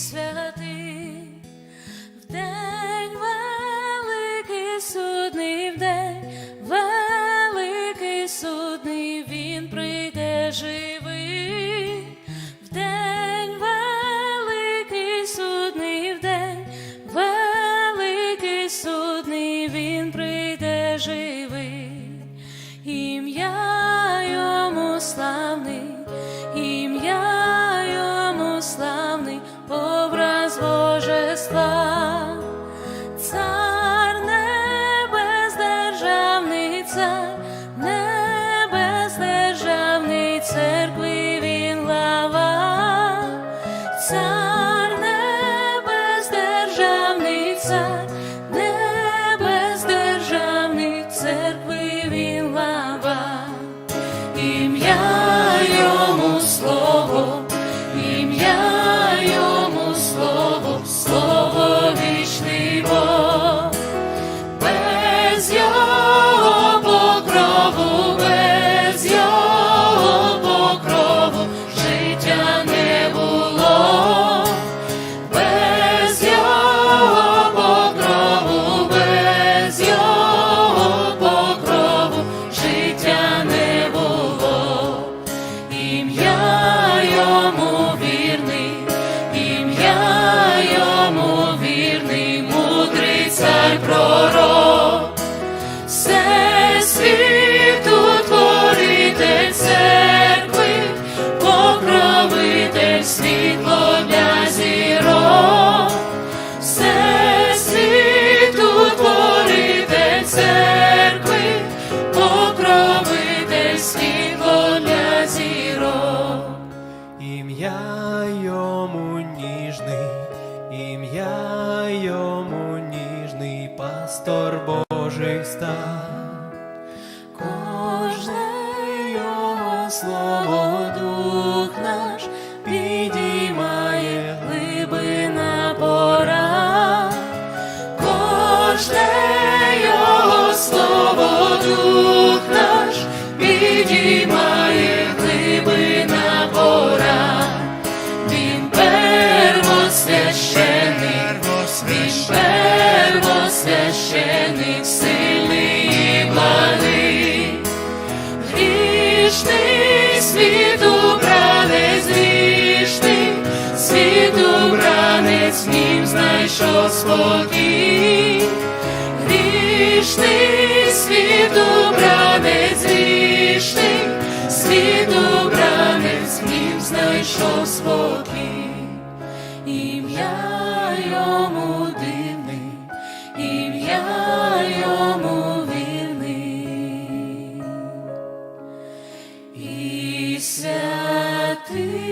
святий, в день великий судний в день, великий судний він прийде живий, в день великий судний в день, великий судний він прийде живий, ім'я йому славний, Ім'я йому ніжний, ім'я йому ніжний, пастор став. Слово дух наш підіймає глибина пора. Кожне його слово дух наш підіймає світу бранець, в нім знайшов спокій. Грішний світу бранець, грішний світу бранець, в нім знайшов спокій. Ім'я йому дивний, ім'я йому вірний і святий.